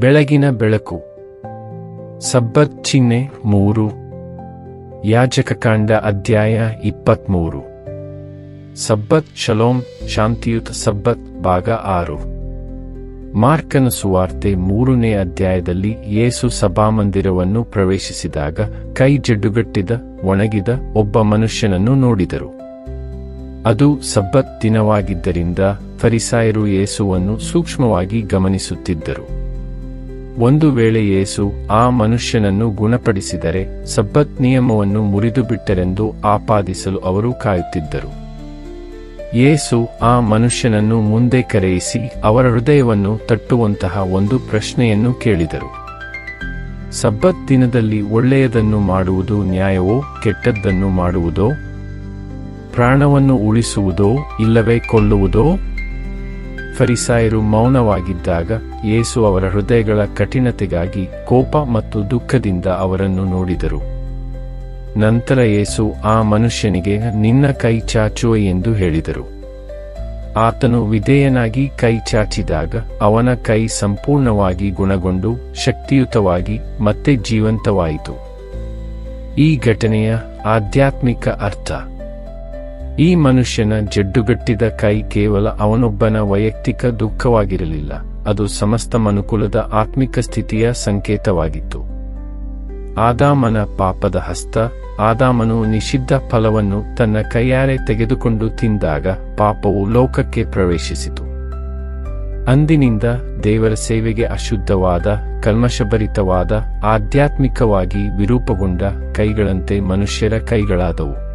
ಬೆಳಗಿನ ಬೆಳಕು. ಸಬ್ಬತ್ ಚಿಹ್ನೆ ಮೂರು. ಯಾಜಕಕಾಂಡ ಅಧ್ಯಾಯ ಇಪ್ಪತ್ಮೂರು. ಸಬ್ಬತ್ ಶಲೋಮ್ ಶಾಂತಿಯುತ ಸಬ್ಬತ್ ಭಾಗ ಆರು. ಮಾರ್ಕನ ಸುವಾರ್ತೆ ಮೂರನೇ ಅಧ್ಯಾಯದಲ್ಲಿ ಯೇಸು ಸಭಾಮಂದಿರವನ್ನು ಪ್ರವೇಶಿಸಿದಾಗ ಕೈ ಜಡ್ಡುಗಟ್ಟಿದ, ಒಣಗಿದ ಒಬ್ಬ ಮನುಷ್ಯನನ್ನು ನೋಡಿದರು. ಅದು ಸಬ್ಬತ್ ದಿನವಾಗಿದ್ದರಿಂದ ಫರಿಸಾಯರು ಯೇಸುವನ್ನು ಸೂಕ್ಷ್ಮವಾಗಿ ಗಮನಿಸುತ್ತಿದ್ದರು. ಒಂದು ವೇಳೆ ಯೇಸು ಆ ಮನುಷ್ಯನನ್ನು ಗುಣಪಡಿಸಿದರೆ ಸಬ್ಬತ್ ನಿಯಮವನ್ನು ಮುರಿದು ಬಿಟ್ಟರೆಂದು ಆಪಾದಿಸಲು ಅವರು ಕಾಯುತ್ತಿದ್ದರು. ಯೇಸು ಆ ಮನುಷ್ಯನನ್ನು ಮುಂದೆ ಕರೆಯಿಸಿ ಅವರ ಹೃದಯವನ್ನು ತಟ್ಟುವಂತಹ ಒಂದು ಪ್ರಶ್ನೆಯನ್ನು ಕೇಳಿದರು. ಸಬ್ಬತ್ ದಿನದಲ್ಲಿ ಒಳ್ಳೆಯದನ್ನು ಮಾಡುವುದು ನ್ಯಾಯವೋ ಕೆಟ್ಟದ್ದನ್ನು ಮಾಡುವುದೋ? ಪ್ರಾಣವನ್ನು ಉಳಿಸುವುದೋ ಇಲ್ಲವೇ ಕೊಲ್ಲುವುದೋ ಫರಿಸಾಯರು ಮೌನವಾಗಿದ್ದಾಗ ಯೇಸು ಅವರ ಹೃದಯಗಳ ಕಠಿಣತೆಗಾಗಿ ಕೋಪ ಮತ್ತು ದುಃಖದಿಂದ ಅವರನ್ನು ನೋಡಿದರು. ನಂತರ ಯೇಸು ಆ ಮನುಷ್ಯನಿಗೆ, ನಿನ್ನ ಕೈ ಚಾಚುವ ಎಂದು ಹೇಳಿದರು. ಆತನು ವಿಧೇಯನಾಗಿ ಕೈ ಚಾಚಿದಾಗ ಅವನ ಕೈ ಸಂಪೂರ್ಣವಾಗಿ ಗುಣಗೊಂಡು ಶಕ್ತಿಯುತವಾಗಿ ಮತ್ತೆ ಜೀವಂತವಾಯಿತು. ಈ ಘಟನೆಯ ಆಧ್ಯಾತ್ಮಿಕ ಅರ್ಥ. ಈ ಮನುಷ್ಯನ ಜಡ್ಡುಗಟ್ಟಿದ ಕೈ ಕೇವಲ ಅವನೊಬ್ಬನ ವೈಯಕ್ತಿಕ ದುಃಖವಾಗಿರಲಿಲ್ಲ. ಅದು ಸಮಸ್ತ ಮನುಕುಲದ ಆತ್ಮಿಕ ಸ್ಥಿತಿಯ ಸಂಕೇತವಾಗಿತ್ತು. ಆದಾಮನ ಪಾಪದ ಹಸ್ತ, ಆದಾಮನು ನಿಷಿದ್ಧ ಫಲವನ್ನು ತನ್ನ ಕೈಯಾರೆ ತೆಗೆದುಕೊಂಡು ತಿಂದಾಗ ಪಾಪವು ಲೋಕಕ್ಕೆ ಪ್ರವೇಶಿಸಿತು. ಅಂದಿನಿಂದ ದೇವರ ಸೇವೆಗೆ ಅಶುದ್ಧವಾದ, ಕಲ್ಮಶಭರಿತವಾದ, ಆಧ್ಯಾತ್ಮಿಕವಾಗಿ ವಿರೂಪಗೊಂಡ ಕೈಗಳಂತೆ ಮನುಷ್ಯರ ಕೈಗಳಾದವು.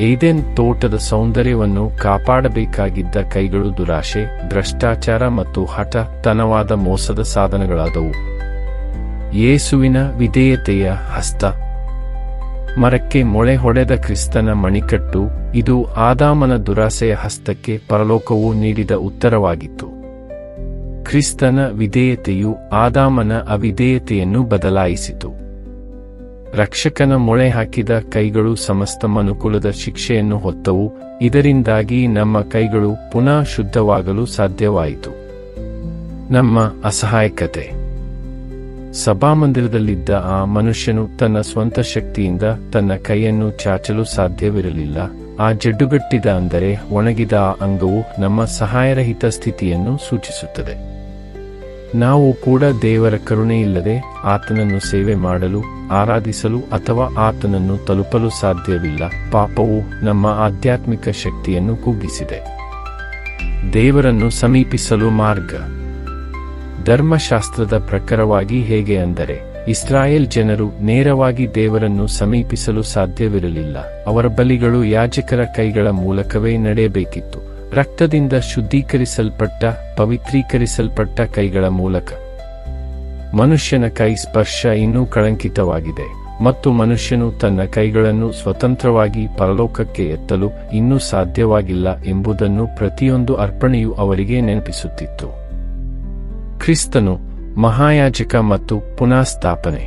ಏದೆನ್ ತೋಟದ ಸೌಂದರ್ಯವನ್ನು ಕಾಪಾಡಬೇಕಾಗಿದ್ದ ಕೈಗಳು ದುರಾಶೆ, ಭ್ರಷ್ಟಾಚಾರ ಮತ್ತು ಹಠತನವಾದ ಮೋಸದ ಸಾಧನಗಳಾದವು. ಯೇಸುವಿನ ವಿಧೇಯತೆಯ ಹಸ್ತ. ಮರಕ್ಕೆ ಮೊಳೆ ಹೊಡೆದ ಕ್ರಿಸ್ತನ ಮಣಿಕಟ್ಟು, ಇದು ಆದಾಮನ ದುರಾಸೆಯ ಹಸ್ತಕ್ಕೆ ಪರಲೋಕವು ನೀಡಿದ ಉತ್ತರವಾಗಿತ್ತು. ಕ್ರಿಸ್ತನ ವಿಧೇಯತೆಯು ಆದಾಮನ ಅವಿಧೇಯತೆಯನ್ನು ಬದಲಾಯಿಸಿತು. ರಕ್ಷಕನ ಮೊಳೆ ಹಾಕಿದ ಕೈಗಳು ಸಮಸ್ತ ಮನುಕುಲದ ಶಿಕ್ಷೆಯನ್ನು ಹೊತ್ತವು, ಇದರಿಂದಾಗಿ ನಮ್ಮ ಕೈಗಳು ಪುನಃ ಶುದ್ಧವಾಗಲು ಸಾಧ್ಯವಾಯಿತು. ನಮ್ಮ ಅಸಹಾಯಕತೆ. ಸಭಾಮಂದಿರದಲ್ಲಿದ್ದ ಆ ಮನುಷ್ಯನು ತನ್ನ ಸ್ವಂತ ಶಕ್ತಿಯಿಂದ ತನ್ನ ಕೈಯನ್ನು ಚಾಚಲು ಸಾಧ್ಯವಿರಲಿಲ್ಲ. ಆ ಜಡ್ಡುಗಟ್ಟಿದ ಅಂದರೆ ಒಣಗಿದ ಆ ಅಂಗವು ನಮ್ಮ ಸಹಾಯರಹಿತ ಸ್ಥಿತಿಯನ್ನು ಸೂಚಿಸುತ್ತದೆ. ನಾವು ಕೂಡ ದೇವರ ಕರುಣೆಯಿಲ್ಲದೆ ಆತನನ್ನು ಸೇವೆ ಮಾಡಲು, ಆರಾಧಿಸಲು ಅಥವಾ ಆತನನ್ನು ತಲುಪಲು ಸಾಧ್ಯವಿಲ್ಲ. ಪಾಪವು ನಮ್ಮ ಆಧ್ಯಾತ್ಮಿಕ ಶಕ್ತಿಯನ್ನು ಕುಗ್ಗಿಸಿದೆ. ದೇವರನ್ನು ಸಮೀಪಿಸಲು ಮಾರ್ಗ. ಧರ್ಮಶಾಸ್ತ್ರದ ಪ್ರಕಾರವಾಗಿ ಹೇಗೆ ಅಂದರೆ, ಇಸ್ರಾಯೇಲ್ ಜನರು ನೇರವಾಗಿ ದೇವರನ್ನು ಸಮೀಪಿಸಲು ಸಾಧ್ಯವಿರಲಿಲ್ಲ. ಅವರ ಬಲಿಗಳು ಯಾಜಕರ ಕೈಗಳ ಮೂಲಕವೇ ನಡೆಯಬೇಕಿತ್ತು. ರಕ್ತದಿಂದ ಶುದ್ಧೀಕರಿಸಲ್ಪಟ್ಟ, ಪವಿತ್ರೀಕರಿಸಲ್ಪಟ್ಟ ಕೈಗಳ ಮೂಲಕ. ಮನುಷ್ಯನ ಕೈ ಸ್ಪರ್ಶ ಇನ್ನೂ ಕಳಂಕಿತವಾಗಿದೆ, ಮತ್ತು ಮನುಷ್ಯನು ತನ್ನ ಕೈಗಳನ್ನು ಸ್ವತಂತ್ರವಾಗಿ ಪರಲೋಕಕ್ಕೆ ಎತ್ತಲು ಇನ್ನೂ ಸಾಧ್ಯವಾಗಿಲ್ಲ ಎಂಬುದನ್ನು ಪ್ರತಿಯೊಂದು ಅರ್ಪಣೆಯು ಅವರಿಗೆ ನೆನಪಿಸುತ್ತಿತ್ತು. ಕ್ರಿಸ್ತನು ಮಹಾಯಾಜಕ ಮತ್ತು ಪುನಃಸ್ಥಾಪನೆ.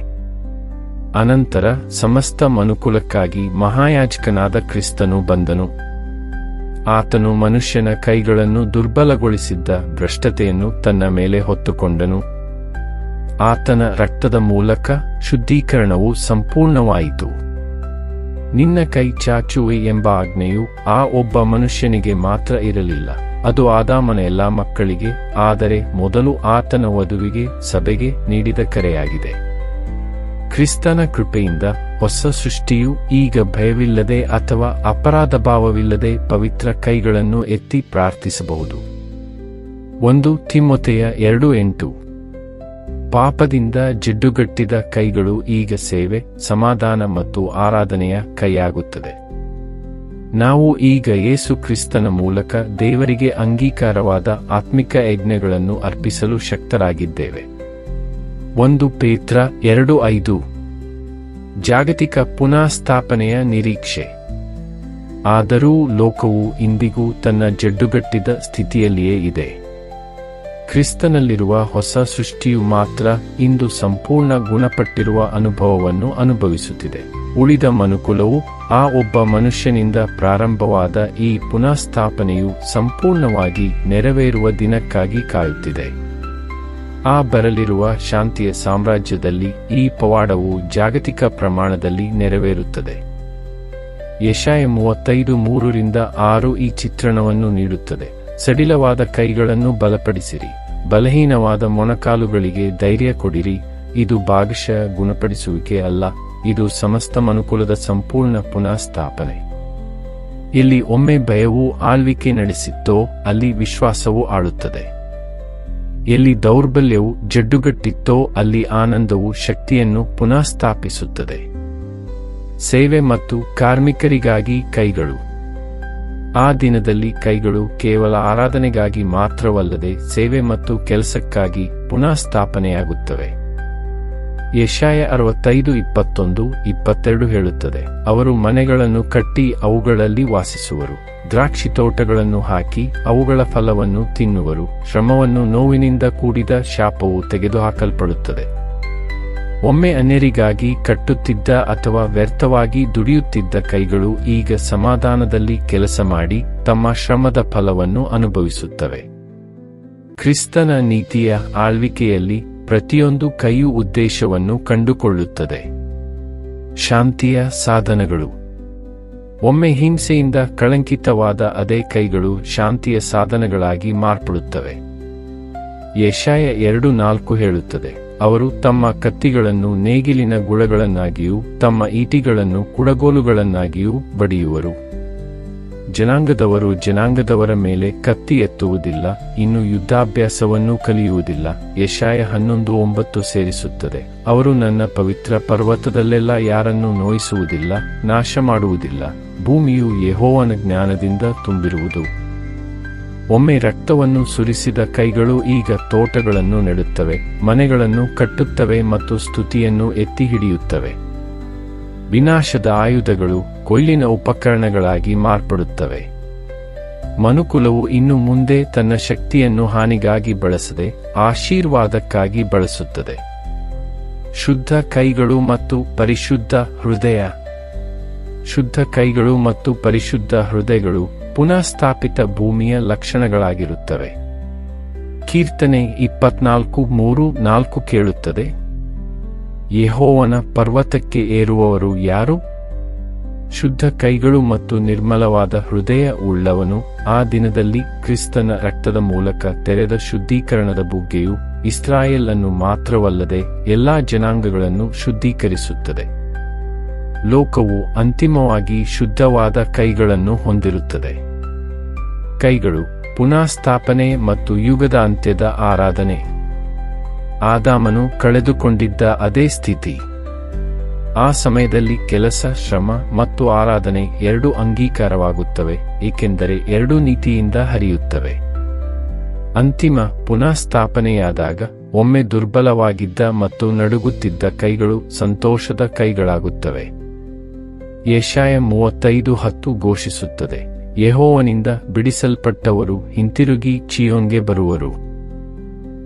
ಅನಂತರ ಸಮಸ್ತ ಮನುಕುಲಕ್ಕಾಗಿ ಮಹಾಯಾಜಕನಾದ ಕ್ರಿಸ್ತನು ಬಂದನು. ಆತನು ಮನುಷ್ಯನ ಕೈಗಳನ್ನು ದುರ್ಬಲಗೊಳಿಸಿದ್ದ ಭ್ರಷ್ಟತೆಯನ್ನು ತನ್ನ ಮೇಲೆ ಹೊತ್ತುಕೊಂಡನು. ಆತನ ರಕ್ತದ ಮೂಲಕ ಶುದ್ಧೀಕರಣವು ಸಂಪೂರ್ಣವಾಯಿತು. ನಿನ್ನ ಕೈ ಚಾಚುವೆ ಎಂಬ ಆಜ್ಞೆಯು ಆ ಒಬ್ಬ ಮನುಷ್ಯನಿಗೆ ಮಾತ್ರ ಇರಲಿಲ್ಲ. ಅದು ಆದಾಮನ ಎಲ್ಲ ಮಕ್ಕಳಿಗೆ, ಆದರೆ ಮೊದಲು ಆತನ ವಧುವಿಗೆ ಸಭೆಗೆ ನೀಡಿದ ಕರೆಯಾಗಿದೆ. ಕ್ರಿಸ್ತನ ಕೃಪೆಯಿಂದ ಹೊಸ ಸೃಷ್ಟಿಯು ಈಗ ಭಯವಿಲ್ಲದೆ ಅಥವಾ ಅಪರಾಧ ಭಾವವಿಲ್ಲದೆ ಪವಿತ್ರ ಕೈಗಳನ್ನು ಎತ್ತಿ ಪ್ರಾರ್ಥಿಸಬಹುದು. ಒಂದು ತಿಮ್ಮೊತೆಯ ಎರಡು ಎಂಟು. ಪಾಪದಿಂದ ಜಿಡ್ಡುಗಟ್ಟಿದ ಕೈಗಳು ಈಗ ಸೇವೆ, ಸಮಾಧಾನ ಮತ್ತು ಆರಾಧನೆಯ ಕೈಯಾಗುತ್ತದೆ. ನಾವು ಈಗ ಯೇಸು ಕ್ರಿಸ್ತನ ಮೂಲಕ ದೇವರಿಗೆ ಅಂಗೀಕಾರವಾದ ಆತ್ಮಿಕ ಯಜ್ಞಗಳನ್ನು ಅರ್ಪಿಸಲು ಶಕ್ತರಾಗಿದ್ದೇವೆ. ಒಂದು ಪೇತ್ರ, ಎರಡು ಐದು. ಜಾಗತಿಕ ಪುನಃಸ್ಥಾಪನೆಯ ನಿರೀಕ್ಷೆ. ಆದರೂ ಲೋಕವು ಇಂದಿಗೂ ತನ್ನ ಜಡ್ಡುಗಟ್ಟಿದ ಸ್ಥಿತಿಯಲ್ಲಿಯೇ ಇದೆ. ಕ್ರಿಸ್ತನಲ್ಲಿರುವ ಹೊಸ ಸೃಷ್ಟಿಯು ಮಾತ್ರ ಇಂದು ಸಂಪೂರ್ಣ ಗುಣಪಟ್ಟಿರುವ ಅನುಭವವನ್ನು ಅನುಭವಿಸುತ್ತಿದೆ. ಉಳಿದ ಮನುಕುಲವು ಆ ಒಬ್ಬ ಮನುಷ್ಯನಿಂದ ಪ್ರಾರಂಭವಾದ ಈ ಪುನಃಸ್ಥಾಪನೆಯು ಸಂಪೂರ್ಣವಾಗಿ ನೆರವೇರುವ ದಿನಕ್ಕಾಗಿ ಕಾಯುತ್ತಿದೆ. ಆ ಬರಲಿರುವ ಶಾಂತಿಯ ಸಾಮ್ರಾಜ್ಯದಲ್ಲಿ ಈ ಪವಾಡವು ಜಾಗತಿಕ ಪ್ರಮಾಣದಲ್ಲಿ ನೆರವೇರುತ್ತದೆ. ಯಶಾಯ ಮೂವತ್ತೈದು ಮೂರರಿಂದ ಆರು ಈ ಚಿತ್ರಣವನ್ನು ನೀಡುತ್ತದೆ. ಸಡಿಲವಾದ ಕೈಗಳನ್ನು ಬಲಪಡಿಸಿರಿ. ಬಲಹೀನವಾದ ಮೊಣಕಾಲುಗಳಿಗೆ ಧೈರ್ಯ ಕೊಡಿರಿ. ಇದು ಭಾಗಶಃ ಗುಣಪಡಿಸುವಿಕೆ ಅಲ್ಲ, ಇದು ಸಮಸ್ತ ಮನುಕುಲದ ಸಂಪೂರ್ಣ ಪುನಃಸ್ಥಾಪನೆ. ಇಲ್ಲಿ ಒಮ್ಮೆ ಭಯವು ಆಳ್ವಿಕೆ ನಡೆಸಿತ್ತೋ ಅಲ್ಲಿ ವಿಶ್ವಾಸವು ಆಳುತ್ತದೆ. ಎಲ್ಲಿ ದೌರ್ಬಲ್ಯವು ಜಡ್ಡುಗಟ್ಟಿತ್ತೋ ಅಲ್ಲಿ ಆನಂದವು ಶಕ್ತಿಯನ್ನು ಪುನಃಸ್ಥಾಪಿಸುತ್ತದೆ. ಸೇವೆ ಮತ್ತು ಕಾರ್ಮಿಕರಿಗಾಗಿ ಕೈಗಳು. ಆ ದಿನದಲ್ಲಿ ಕೈಗಳು ಕೇವಲ ಆರಾಧನೆಗಾಗಿ ಮಾತ್ರವಲ್ಲದೆ ಸೇವೆ ಮತ್ತು ಕೆಲಸಕ್ಕಾಗಿ ಪುನಃಸ್ಥಾಪನೆಯಾಗುತ್ತವೆ. ಯಶಾಯ ಅರವತ್ತೈದು, ಇಪ್ಪತ್ತೊಂದು, ಇಪ್ಪತ್ತೆರಡು ಹೇಳುತ್ತದೆ. ಅವರು ಮನೆಗಳನ್ನು ಕಟ್ಟಿ ಅವುಗಳಲ್ಲಿ ವಾಸಿಸುವರು. ದ್ರಾಕ್ಷಿ ತೋಟಗಳನ್ನು ಹಾಕಿ ಅವುಗಳ ಫಲವನ್ನು ತಿನ್ನುವರು. ಶ್ರಮವನ್ನು ನೋವಿನಿಂದ ಕೂಡಿದ ಶಾಪವು ತೆಗೆದುಹಾಕಲ್ಪಡುತ್ತದೆ. ಒಮ್ಮೆ ಅನ್ಯರಿಗಾಗಿ ಕಟ್ಟುತ್ತಿದ್ದ ಅಥವಾ ವ್ಯರ್ಥವಾಗಿ ದುಡಿಯುತ್ತಿದ್ದ ಕೈಗಳು ಈಗ ಸಮಾಧಾನದಲ್ಲಿ ಕೆಲಸ ಮಾಡಿ ತಮ್ಮ ಶ್ರಮದ ಫಲವನ್ನು ಅನುಭವಿಸುತ್ತವೆ. ಕ್ರಿಸ್ತನ ನೀತಿಯ ಆಳ್ವಿಕೆಯಲ್ಲಿ ಪ್ರತಿಯೊಂದು ಕೈಯು ಉದ್ದೇಶವನ್ನು ಕಂಡುಕೊಳ್ಳುತ್ತದೆ. ಶಾಂತಿಯ ಸಾಧನಗಳು. ಒಮ್ಮೆ ಹಿಂಸೆಯಿಂದ ಕಳಂಕಿತವಾದ ಅದೇ ಕೈಗಳು ಶಾಂತಿಯ ಸಾಧನಗಳಾಗಿ ಮಾರ್ಪಡುತ್ತವೆ. ಯಶಾಯ ಎರಡು ನಾಲ್ಕು ಹೇಳುತ್ತದೆ, ಅವರು ತಮ್ಮ ಕತ್ತಿಗಳನ್ನು ನೇಗಿಲಿನ ಗುಳಗಳನ್ನಾಗಿಯೂ ತಮ್ಮ ಈಟಿಗಳನ್ನು ಕುಡಗೋಲುಗಳನ್ನಾಗಿಯೂ ಬಡಿಯುವರು. ಜನಾಂಗದವರು ಜನಾಂಗದವರ ಮೇಲೆ ಕತ್ತಿ ಎತ್ತುವುದಿಲ್ಲ, ಇನ್ನು ಯುದ್ಧಾಭ್ಯಾಸವನ್ನು ಕಲಿಯುವುದಿಲ್ಲ. ಯಶಾಯ ಹನ್ನೊಂದು ಒಂಬತ್ತು ಸೇರಿಸುತ್ತದೆ. ಅವರು ನನ್ನ ಪವಿತ್ರ ಪರ್ವತದಲ್ಲೆಲ್ಲ ಯಾರನ್ನೂ ನೋಯಿಸುವುದಿಲ್ಲ ನಾಶ ಮಾಡುವುದಿಲ್ಲ ಭೂಮಿಯು ಯೆಹೋವನ ಜ್ಞಾನದಿಂದ ತುಂಬಿರುವುದು. ಒಮ್ಮೆ ರಕ್ತವನ್ನು ಸುರಿಸಿದ ಕೈಗಳು ಈಗ ತೋಟಗಳನ್ನು ನೆಡುತ್ತವೆ, ಮನೆಗಳನ್ನು ಕಟ್ಟುತ್ತವೆ ಮತ್ತು ಸ್ತುತಿಯನ್ನು ಎತ್ತಿ ಹಿಡಿಯುತ್ತವೆ. ವಿನಾಶದ ಆಯುಧಗಳು ಕೊಯ್ಲಿನ ಉಪಕರಣಗಳಾಗಿ ಮಾರ್ಪಡುತ್ತವೆ. ಮನುಕುಲವು ಇನ್ನು ಮುಂದೆ ತನ್ನ ಶಕ್ತಿಯನ್ನು ಹಾನಿಗಾಗಿ ಬಳಸದೆ ಆಶೀರ್ವಾದಕ್ಕಾಗಿ ಬಳಸುತ್ತದೆ. ಶುದ್ಧ ಕೈಗಳು ಮತ್ತು ಪರಿಶುದ್ಧ ಹೃದಯ. ಶುದ್ಧ ಕೈಗಳು ಮತ್ತು ಪರಿಶುದ್ಧ ಹೃದಯಗಳು ಪುನಃಸ್ಥಾಪಿತ ಭೂಮಿಯ ಲಕ್ಷಣಗಳಾಗಿರುತ್ತವೆ. ಕೀರ್ತನೆ ಇಪ್ಪತ್ನಾಲ್ಕು ಮೂರು ನಾಲ್ಕು ಕೇಳುತ್ತದೆ. ಯೆಹೋವನ ಪರ್ವತಕ್ಕೆ ಏರುವವರು ಯಾರು? ಶುದ್ಧ ಕೈಗಳು ಮತ್ತು ನಿರ್ಮಲವಾದ ಹೃದಯ ಉಳ್ಳವನು ಆ ದಿನದಲ್ಲಿ ಕ್ರಿಸ್ತನ ರಕ್ತದ ಮೂಲಕ ತೆರೆದ ಶುದ್ಧೀಕರಣದ ಬುಗ್ಗೆಯು ಇಸ್ರಾಯೇಲ್ ಅನ್ನು ಮಾತ್ರವಲ್ಲದೆ ಎಲ್ಲಾ ಜನಾಂಗಗಳನ್ನು ಶುದ್ಧೀಕರಿಸುತ್ತದೆ. ಲೋಕವು ಅಂತಿಮವಾಗಿ ಶುದ್ಧವಾದ ಕೈಗಳನ್ನು ಹೊಂದಿರುತ್ತದೆ. ಕೈಗಳು ಪುನಃಸ್ಥಾಪನೆ ಮತ್ತು ಯುಗದ ಅಂತ್ಯದ ಆರಾಧನೆ. ಆದಾಮನು ಕಳೆದುಕೊಂಡಿದ್ದ ಅದೇ ಸ್ಥಿತಿ. ಆ ಸಮಯದಲ್ಲಿ ಕೆಲಸ, ಶ್ರಮ ಮತ್ತು ಆರಾಧನೆ ಎರಡು ಅಂಗೀಕಾರವಾಗುತ್ತವೆ, ಏಕೆಂದರೆ ಎರಡೂ ನೀತಿಯಿಂದ ಹರಿಯುತ್ತವೆ. ಅಂತಿಮ ಪುನಃಸ್ಥಾಪನೆಯಾದಾಗ ಒಮ್ಮೆ ದುರ್ಬಲವಾಗಿದ್ದ ಮತ್ತು ನಡುಗುತ್ತಿದ್ದ ಕೈಗಳು ಸಂತೋಷದ ಕೈಗಳಾಗುತ್ತವೆ. ಏಷಾಯ ಮೂವತ್ತೈದು ಹತ್ತು ಘೋಷಿಸುತ್ತದೆ, ಯೆಹೋವನಿಂದ ಬಿಡಿಸಲ್ಪಟ್ಟವರು ಹಿಂತಿರುಗಿ ಚಿಯೋನ್ಗೆ ಬರುವರು.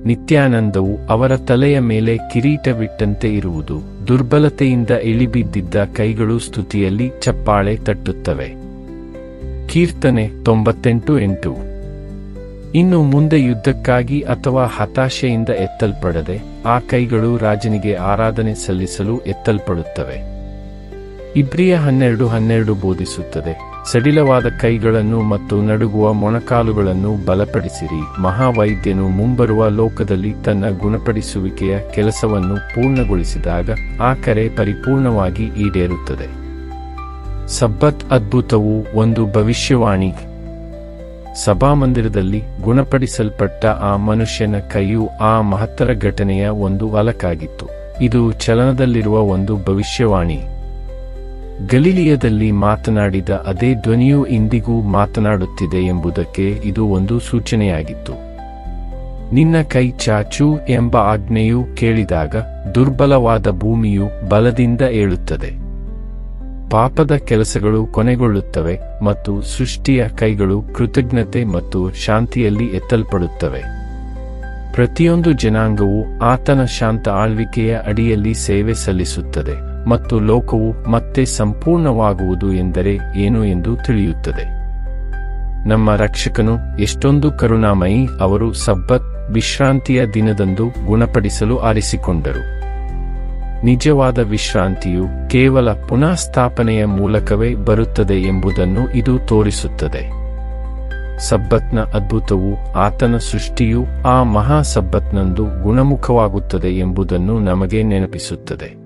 ನಿತ್ಯಾನಂದವು ಅವರ ತಲೆಯ ಮೇಲೆ ಕಿರೀಟವಿಟ್ಟಂತೆ ಇರುವುದು. ದುರ್ಬಲತೆಯಿಂದ ಇಳಿಬಿದ್ದಿದ್ದ ಕೈಗಳು ಸ್ತುತಿಯಲ್ಲಿ ಚಪ್ಪಾಳೆ ತಟ್ಟುತ್ತವೆ. ಕೀರ್ತನೆ ತೊಂಬತ್ತೆಂಟು ಎಂಟು. ಇನ್ನು ಮುಂದೆ ಯುದ್ಧಕ್ಕಾಗಿ ಅಥವಾ ಹತಾಶೆಯಿಂದ ಎತ್ತಲ್ಪಡದೆ, ಆ ಕೈಗಳು ರಾಜನಿಗೆ ಆರಾಧನೆ ಸಲ್ಲಿಸಲು ಎತ್ತಲ್ಪಡುತ್ತವೆ. ಇಬ್ರಿಯ ಹನ್ನೆರಡು ಹನ್ನೆರಡು ಬೋಧಿಸುತ್ತದೆ. ಸಡಿಲವಾದ ಕೈಗಳನ್ನು ಮತ್ತು ನಡುಗುವ ಮೊಣಕಾಲುಗಳನ್ನು ಬಲಪಡಿಸಿರಿ. ಮಹಾವೈದ್ಯನು ಮುಂಬರುವ ಲೋಕದಲ್ಲಿ ತನ್ನ ಗುಣಪಡಿಸುವಿಕೆಯ ಕೆಲಸವನ್ನು ಪೂರ್ಣಗೊಳಿಸಿದಾಗ ಆ ಕರೆ ಪರಿಪೂರ್ಣವಾಗಿ ಈಡೇರುತ್ತದೆ. ಸಬ್ಬತ್ ಅದ್ಭುತವು ಒಂದು ಭವಿಷ್ಯವಾಣಿ. ಸಭಾಮಂದಿರದಲ್ಲಿ ಗುಣಪಡಿಸಲ್ಪಟ್ಟ ಆ ಮನುಷ್ಯನ ಕೈಯು ಆ ಮಹತ್ತರ ಘಟನೆಯ ಒಂದು ಅಲಕಾಗಿತ್ತು. ಇದು ಚಲನದಲ್ಲಿರುವ ಒಂದು ಭವಿಷ್ಯವಾಣಿ. ಗಲೀಲಿಯದಲ್ಲಿ ಮಾತನಾಡಿದ ಅದೇ ಧ್ವನಿಯು ಇಂದಿಗೂ ಮಾತನಾಡುತ್ತಿದೆ ಎಂಬುದಕ್ಕೆ ಇದು ಒಂದು ಸೂಚನೆಯಾಗಿತ್ತು. ನಿನ್ನ ಕೈ ಚಾಚು ಎಂಬ ಆಜ್ಞೆಯು ಕೇಳಿದಾಗ ದುರ್ಬಲವಾದ ಭೂಮಿಯು ಬಲದಿಂದ ಏಳುತ್ತದೆ. ಪಾಪದ ಕೆಲಸಗಳು ಕೊನೆಗೊಳ್ಳುತ್ತವೆ ಮತ್ತು ಸೃಷ್ಟಿಯ ಕೈಗಳು ಕೃತಜ್ಞತೆ ಮತ್ತು ಶಾಂತಿಯಲ್ಲಿ ಎತ್ತಲ್ಪಡುತ್ತವೆ. ಪ್ರತಿಯೊಂದು ಜನಾಂಗವು ಆತನ ಶಾಂತ ಆಳ್ವಿಕೆಯ ಅಡಿಯಲ್ಲಿ ಸೇವೆ ಸಲ್ಲಿಸುತ್ತದೆ. ಮತ್ತು ಲೋಕವು ಮತ್ತೆ ಸಂಪೂರ್ಣವಾಗುವುದು ಎಂದರೆ ಏನು ಎಂದು ತಿಳಿಯುತ್ತದೆ. ನಮ್ಮ ರಕ್ಷಕನು ಎಷ್ಟೊಂದು ಕರುಣಾಮಯಿ ಅವರು ಸಬ್ಬತ್ ವಿಶ್ರಾಂತಿಯ ದಿನದಂದು ಗುಣಪಡಿಸಲು ಆರಿಸಿಕೊಂಡರು. ನಿಜವಾದ ವಿಶ್ರಾಂತಿಯು ಕೇವಲ ಪುನಃಸ್ಥಾಪನೆಯ ಮೂಲಕವೇ ಬರುತ್ತದೆ ಎಂಬುದನ್ನು ಇದು ತೋರಿಸುತ್ತದೆ. ಸಬ್ಬತ್ನ ಅದ್ಭುತವು ಆತನ ಸೃಷ್ಟಿಯು ಆ ಮಹಾ ಸಬ್ಬತ್ನಂದು ಗುಣಮುಖವಾಗುತ್ತದೆ ಎಂಬುದನ್ನು ನಮಗೆ ನೆನಪಿಸುತ್ತದೆ.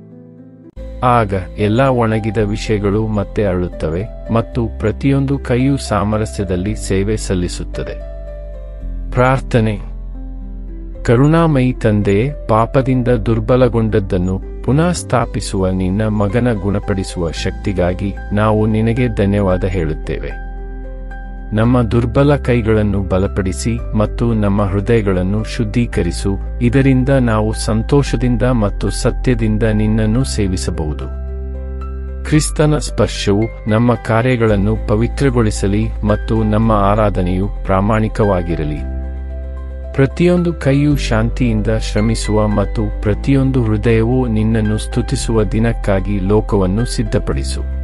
ಆಗ ಎಲ್ಲ ಒಣಗಿದ ವಿಷಯಗಳು ಮತ್ತೆ ಅಳುತ್ತವೆ ಮತ್ತು ಪ್ರತಿಯೊಂದು ಕೈಯೂ ಸಾಮರಸ್ಯದಲ್ಲಿ ಸೇವೆ ಸಲ್ಲಿಸುತ್ತದೆ. ಪ್ರಾರ್ಥನೆ. ಕರುಣಾಮಯಿ ತಂದೆಯೇ, ಪಾಪದಿಂದ ದುರ್ಬಲಗೊಂಡದ್ದನ್ನು ಪುನಃ ಸ್ಥಾಪಿಸುವ ನಿನ್ನ ಮಗನ ಗುಣಪಡಿಸುವ ಶಕ್ತಿಗಾಗಿ ನಾವು ನಿನಗೆ ಧನ್ಯವಾದ ಹೇಳುತ್ತೇವೆ. ನಮ್ಮ ದುರ್ಬಲ ಕೈಗಳನ್ನು ಬಲಪಡಿಸಿ ಮತ್ತು ನಮ್ಮ ಹೃದಯಗಳನ್ನು ಶುದ್ಧೀಕರಿಸು, ಇದರಿಂದ ನಾವು ಸಂತೋಷದಿಂದ ಮತ್ತು ಸತ್ಯದಿಂದ ನಿನ್ನನ್ನು ಸೇವಿಸಬಹುದು. ಕ್ರಿಸ್ತನ ಸ್ಪರ್ಶವು ನಮ್ಮ ಕಾರ್ಯಗಳನ್ನು ಪವಿತ್ರಗೊಳಿಸಲಿ ಮತ್ತು ನಮ್ಮ ಆರಾಧನೆಯು ಪ್ರಾಮಾಣಿಕವಾಗಿರಲಿ. ಪ್ರತಿಯೊಂದು ಕೈಯೂ ಶಾಂತಿಯಿಂದ ಶ್ರಮಿಸುವ ಮತ್ತು ಪ್ರತಿಯೊಂದು ಹೃದಯವೂ ನಿನ್ನನ್ನು ಸ್ತುತಿಸುವ ದಿನಕ್ಕಾಗಿ ಲೋಕವನ್ನು ಸಿದ್ಧಪಡಿಸು.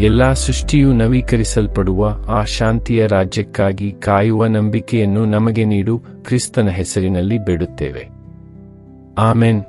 ಎಲ್ಲಾ ಸೃಷ್ಟಿಯು ನವೀಕರಿಸಲ್ಪಡುವ ಆ ಶಾಂತಿಯ ರಾಜ್ಯಕ್ಕಾಗಿ ಕಾಯುವ ನಂಬಿಕೆಯನ್ನು ನಮಗೆ ನೀಡು ಕ್ರಿಸ್ತನ ಹೆಸರಿನಲ್ಲಿ ಬೇಡುತ್ತೇವೆ. ಆಮೆನ್.